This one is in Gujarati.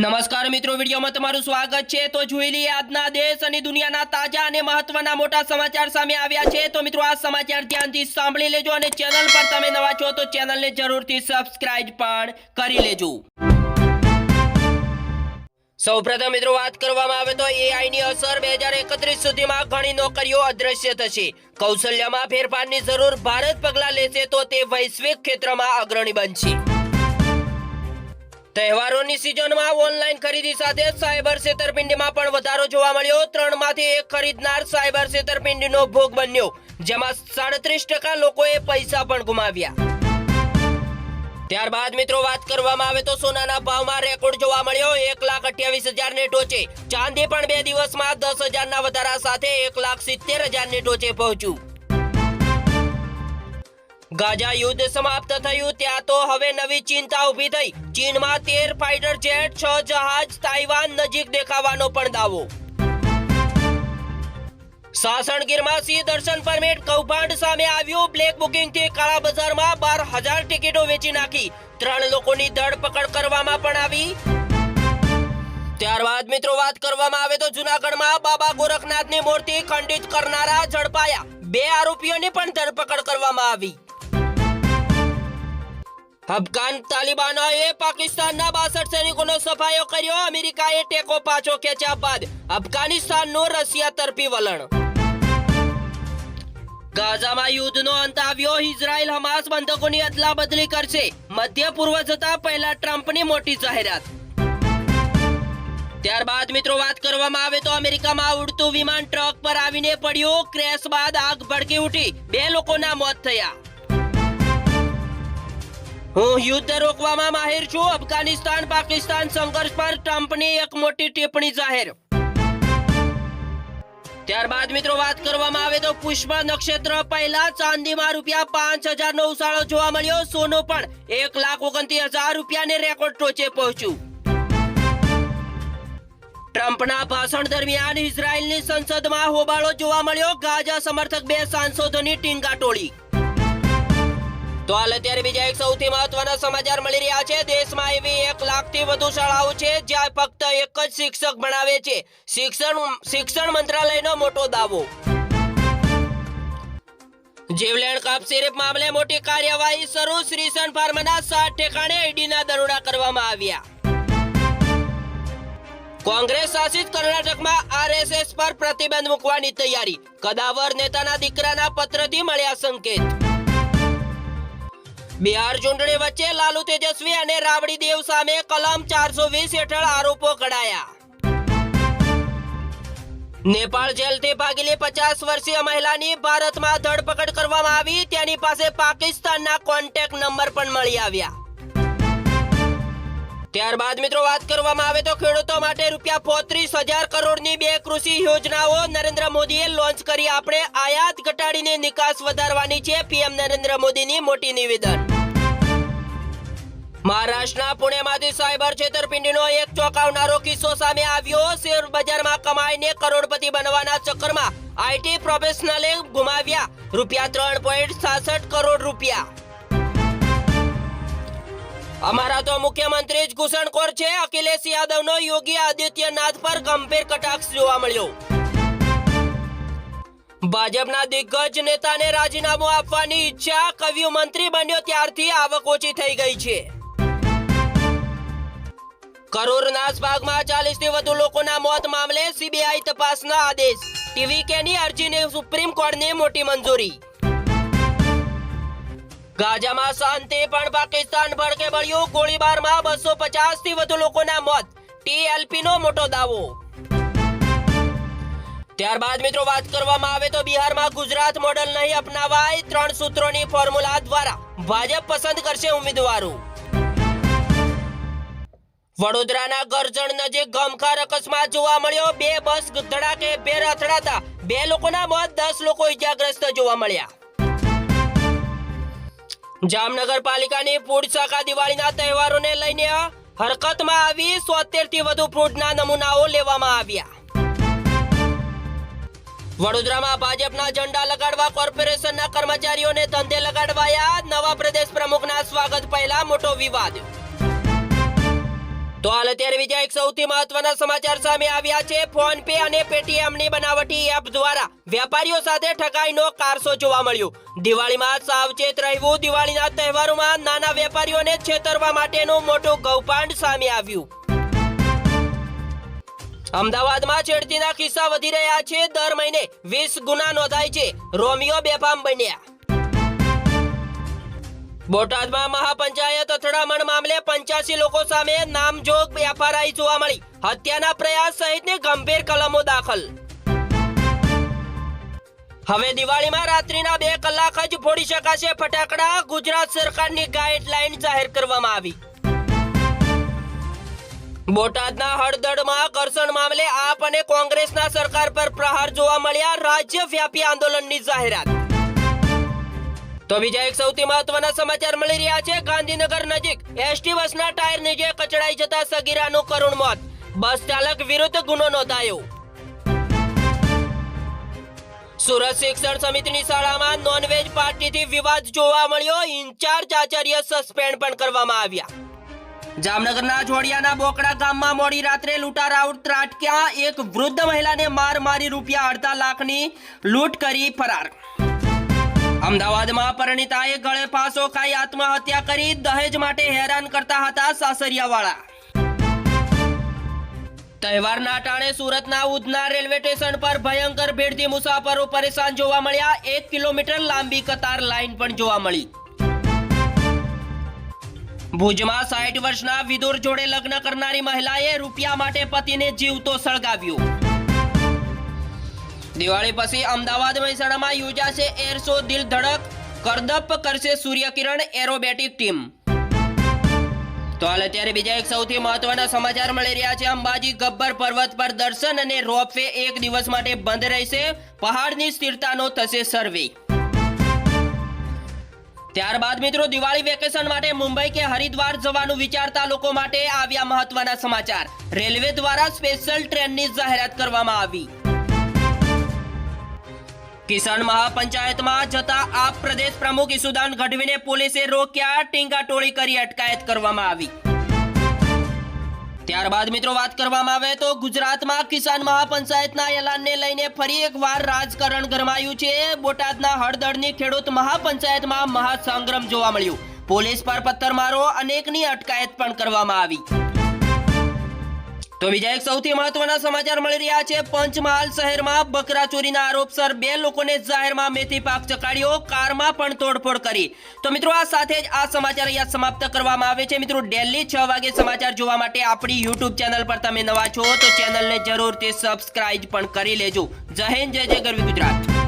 નમસ્કાર મિત્રો, વિડીયોમાં તમારું સ્વાગત છે. તો જોઈ લઈએ આજના દેશ અને દુનિયાના તાજા અને મહત્વના મોટા સમાચાર સામે આવ્યા છે. તો મિત્રો, આ સમાચાર ધ્યાનથી સાંભળી લેજો અને ચેનલ પર તમે નવા છો તો ચેનલને જરૂરથી સબસ્ક્રાઇબ પણ કરી લેજો. સૌપ્રથમ મિત્રો, વાત કરવામાં આવે તો એઆઈ ની અસર બે હજાર એકત્રીસ સુધીમાં ઘણી નોકરીઓ અદ્રશ્ય થશે. કૌશલ્યમાં ફેરફારની જરૂર ભારત પગલાં લેશે તો તે વૈશ્વિક ક્ષેત્રમાં અગ્રણી બનશે. તહેવારોની સિઝનમાં ઓનલાઈન ખરીદી સાથે સાયબર છેતરપિંડીમાં પણ વધારો જોવા મળ્યો. ત્રણમાંથી એક ખરીદનાર સાયબર છેતરપિંડીનો ભોગ બન્યો, જેમાં સાડત્રીસ ટકા લોકોએ પૈસા પણ ગુમાવ્યા. ત્યારબાદ મિત્રો વાત કરવામાં આવે તો સોનાના ભાવમાં રેકોર્ડ જોવા મળ્યો. એક લાખ અઠ્યાવીસ હજાર ને ટોચે. ચાંદી પણ બે દિવસમાં દસ હજારના વધારા સાથે એક લાખ સિત્તેર હજાર ને ટોચે પહોંચ્યું. ગાઝા યુદ્ધ સમાપ્ત થયું, ત્યાં તો હવે નવી ચિંતા ઊભી થઈ. ચીનમાં તેર ફાઇટર જેટ, છ જહાજ, તાઇવાન નજીક દેખાવાનો પણ દાવો. સાસણગીરમાં સિંહ દર્શન પરમિટ કૌભાંડ સામે આવ્યું. બ્લેક બુકિંગથી કાળા બજારમાં બાર હજાર ટિકિટો વેચી નાખી. ત્રણ લોકોની ધરપકડ કરવામાં પણ આવી. ત્યારબાદ મિત્રો વાત કરવામાં આવે તો જુનાગઢમાં બાબા ગોરખનાથની મૂર્તિ ખંડિત કરનારા ઝડપાયા. બે આરોપીઓની પણ ધરપકડ કરવામાં આવી. અફઘાન તાલિબાનોએ પાકિસ્તાનના બાસઠ સૈનિકોનો સફાયો કર્યો. અમેરિકાએ ટેકો પાછો ખેંચ્યા બાદ અફઘાનિસ્તાનનું રશિયા તરફી વલણ. ગાઝામાં યુદ્ધનો અંત આવ્યો. ઇઝરાયલ હમાસ બંધકોની અદલા બદલી કરશે. મધ્ય પૂર્વ જતા પહેલા ટ્રમ્પની મોટી જાહેરાત. ત્યારબાદ મિત્રો વાત કરવામાં આવે તો અમેરિકામાં ઉડતું વિમાન ટ્રક પર આવીને પડ્યું. ક્રેશ બાદ આગ ભડકી ઉઠી. બે લોકોના મોત થયા. હું યુદ્ધ રોકવામાં માહિર છું. અફઘાનિસ્તાન, પાકિસ્તાન સંઘર્ષ પર ટ્રમ્પની એક મોટી ટિપ્પણી જાહેર. ત્યારબાદ મિત્રો વાત કરવામાં આવે તો પુષ્પ નક્ષત્ર પહેલા ચાંદીમાં રૂપિયા પાંચ હજાર નો ઉછાળો જોવા મળ્યો. સોનું પણ એક લાખ ઓગણત્રીસ હજાર રૂપિયાને રેકોર્ડ ટોચે પહોંચ્યું. ટ્રમ્પના ભાષણ દરમિયાન ઇઝરાયલની સંસદમાં હોબાળો જોવા મળ્યો. ગાઝા સમર્થક બે સાંસદોની ટીંગાટોળી. તો હાલ અત્યારે બીજા એક સૌથી મહત્વના સમાચાર મળી રહ્યા છે. દેશમાં એવી એક લાખથી વધુ શાળાઓ છે જ્યાં ફક્ત એક જ શિક્ષક ભણાવે છે. શિક્ષણ શિક્ષણ મંત્રાલયનો મોટો દાવો. જીવલેણ કપ સિરપ મામલે મોટી કાર્યવાહી શરૂ. શ્રીસન ફાર્મના સાત ઠેકાણે ઈડીના દરોડા કરવામાં આવ્યા. કોંગ્રેસ શાસિત કર્ણાટકમાં આરએસએસ પર પ્રતિબંધ મૂકવાની તૈયારી. કદાવર નેતાના દીકરાના પત્રથી મળ્યા સંકેત. બિહાર ચૂંટણી વચ્ચે લાલુ તેજસ્વી અને રાવડી દેવ સામે કલમ ચારસો વીસ હેઠળ આરોપો ઘડાયા. નેપાળ જેલથી ભાગેલી પચાસ વર્ષીય મહિલાની ભારતમાં ધરપકડ કરવામાં આવી. તેની પાસે પાકિસ્તાનના કોન્ટેક્ટ નંબર પણ મળી આવ્યા. ત્યારબાદ મિત્રો વાત કરવામાં આવે તો ખેડૂતો માટે રૂપિયા પોત્રીસ હજાર કરોડની બે કૃષિ યોજનાઓ નરેન્દ્ર મોદીએ લોન્ચ કરી. આપણે આયાત ઘટાડીને નિકાસ વધારવાની છે પીએમ નરેન્દ્ર મોદીની મોટી નિવેદન. મહારાષ્ટ્રના પુણેમાંથી સાયબર છેતરપિંડીનો એક ચોંકાવનારો કિસ્સો સામે આવ્યો. શેર બજારમાં કમાઈને કરોડપતિ બનવાના ચક્કરમાં આઈટી પ્રોફેશનલે ગુમાવ્યા. રૂપિયા ત્રણ પોઈન્ટ સાસઠ કરોડ રૂપિયા. અમારા તો મુખ્યમંત્રી જ ઘૂસણખોર છે. અખિલેશ યાદવનો યોગી આદિત્યનાથ પર ગંભીર કટાક્ષ જોવા મળ્યો. ભાજપના દિગ્ગજ નેતાને રાજીનામું આપવાની ઈચ્છા કવિ મંત્રી બન્યો ત્યારથી આવક ઓછી થઈ ગઈ છે. કરોર ચાલીસથી વધુ લોકોના મોત મામલે સીબીઆઈ તપાસના આદેશ. ટીવી કેની અરજીને સુપ્રીમ કોર્ટની મોટી મંજૂરી. ગાઝામાં શાંતિ, પણ પાકિસ્તાન ભડકે બળ્યું. ગોળીબારમાં બસો પચાસથી વધુ લોકોના મોત. ટીએલપી નો મોટો દાવો. ત્યારબાદ મિત્રો વાત કરવામાં આવે તો બિહારમાં ગુજરાત મોડલ નહીં અપનાવાય ત્રણ સૂત્રોની ફોર્મ્યુલા દ્વારા. ભાજપ પસંદ કરશે ઉમેદવારો. વડોદરાના ગરજણ નજીક ગમખાર અકસ્માત જોવા મળ્યો. બે બસ ધડાકે ભેર અથડાતા બે લોકોના મોત, દસ લોકો ઇજાગ્રસ્ત જોવા મળ્યા. જામનગર પાલિકાની ફૂડ શાખા દિવાળીના તહેવારોને લઈને હરકતમાં આવી સોતેરથી વધુ ફ્રૂટના નમૂનાઓ લેવામાં આવ્યા. વડોદરામાં ભાજપના ઝંડા લગાડવા કોર્પોરેશનના કર્મચારીઓને ધંધે લગાડવાયા નવા પ્રદેશ પ્રમુખના સ્વાગત પહેલા મોટો વિવાદ. તો હાલ અત્યારે બીજા એક સૌથી મહત્વના સમાચાર સામે આવ્યા છે. ફોન પે અને પેટીએમની બનાવટી એપ દ્વારા વેપારીઓ સાથે ઠગાઈનો કારસો જોવા મળ્યો. દિવાળીમાં સાવચેત રહેવું દિવાળીના તહેવારોમાં નાના વેપારીઓને છેતરવા માટેનું મોટું કૌભાંડ સામે આવ્યું. અમદાવાદમાં છેડતીના કિસ્સા વધી રહ્યા છે. દર મહિને વીસ ગુના નોંધાય છે. રોમિયો બેફામ બન્યા. બોટાદમાં મહાપંચાયત અથડામણ મામલે પંચ્યાસી લોકો સામે નામજોગ એફઆરઆઈ જોવા મળી. હત્યાના પ્રયાસ સહિતની ગંભીર કલમો દાખલ. હવે દિવાળીમાં રાત્રિના બે કલાક જ ફોડી શકાશે ફટાકડા. ગુજરાત સરકારની ગાઈડલાઈન જાહેર કરવામાં આવી. બોટાદના હળદળમાં ઘર્ષણ મામલે આપ અને કોંગ્રેસના સરકાર પર પ્રહાર જોવા મળ્યા. રાજ્યવ્યાપી આંદોલનની જાહેરાત. તો બીજા એક સૌથી મહત્વના સમાચાર મળી રહ્યા છે. ગાંધીનગર નજીક એસટી બસના ટાયર નીચે કચડાઈ જતા સગીરાનું કરુણ મોત. બસ ચાલક વિરુદ્ધ ગુનો નોંધાયો. સુરત શિક્ષણ સમિતિની શાળામાં નોનવેજ પાર્ટીથી વિવાદ જોવા મળ્યો. ઇન્ચાર્જ આચાર્ય સસ્પેન્ડ પણ કરવામાં આવ્યા. જામનગરના જોડિયાના બોકડા ગામમાં મોડી રાત્રે લૂંટારાઉટ ત્રાટક્યા. એક વૃદ્ધ મહિલાને માર મારી રૂપિયા અડધા લાખની લૂંટ કરી ફરાર. અમદાવાદમાં પરણિતાએ ગળે ફાંસો ખાઈ આત્મહત્યા કરી દહેજ માટે હેરાન કરતા હતા સાસરિયાવાળા. તહેવારના ટાણે સુરતના ઉધના રેલવે સ્ટેશન પર ભયંકર ભીડથી મુસાફરો પરેશાન જોવા મળ્યા. એક કિલોમીટર લાંબી કતાર લાઇન પણ જોવા મળી. ભુજમાં સાઠ વર્ષના વિદુર જોડે લગ્ન કરનારી મહિલાએ રૂપિયા માટે પતિને જીવતો સળગાવ્યો. દિવાળી પછી અમદાવાદ મહેસાણામાં યોજાશે એર શો દિલ ધડક, કરદપ કરશે સૂર્યકિરણ એરોબેટિક ટીમ. તો હાલ અત્યારે બીજા એક સૌથી મહત્વના સમાચાર મળી રહ્યા છે. અંબાજી ગબ્બર પર્વત પર દર્શન અને રોપવે એક દિવસ માટે બંધ રહેશે. પહાડની સ્થિરતાનો થશે સર્વે. ત્યારબાદ મિત્રો, દિવાળી વેકેશન માટે મુંબઈ કે હરિદ્વાર જવાનું વિચારતા લોકો માટે આવ્યા મહત્વના સમાચાર. રેલવે દ્વારા સ્પેશિયલ ટ્રેનની જાહેરાત કરવામાં આવી. કિસાન મહાપંચાયતમાં જતા આપ પ્રદેશ પ્રમુખ ઈસુદાન ગઢવીને પોલીસે રોક્યા, ટીંગા ટોળી કરી અટકાયત કરવામાં આવી. ત્યારબાદ મિત્રો વાત કરવામાં આવે તો ગુજરાતમાં કિસાન મહાપંચાયતના એલાનને લઈને ફરી એકવાર રાજકારણ ગરમાયું છે. બોટાદના હળદળની ખેડૂત મહાપંચાયતમાં મહાસંગ્રામ જોવા મળ્યું. પોલીસ પર પથ્થરમારો અનેકની અટકાયત પણ કરવામાં આવી. તો બીજા એક સૌથી મહત્વના સમાચાર મળી રહ્યા છે. પંચમહાલ શહેરમાં બકરા ચોરીના આરોપસર બે લોકોને જાહેરમાં મેથી પાક ચકાડ્યો, કારમાં પણ તોડફોડ કરી. તો મિત્રો, આ સાથે જ આ સમાચાર અહીંયા સમાપ્ત કરવામાં આવે છે. મિત્રો, ડેલી છ વાગે સમાચાર જોવા માટે આપણી યુટ્યુબ ચેનલ પર તમે નવા છો તો ચેનલને જરૂરથી સબસ્ક્રાઇબ પણ કરી લેજો. જય હિન્દ, જય જય ગરવી ગુજરાત.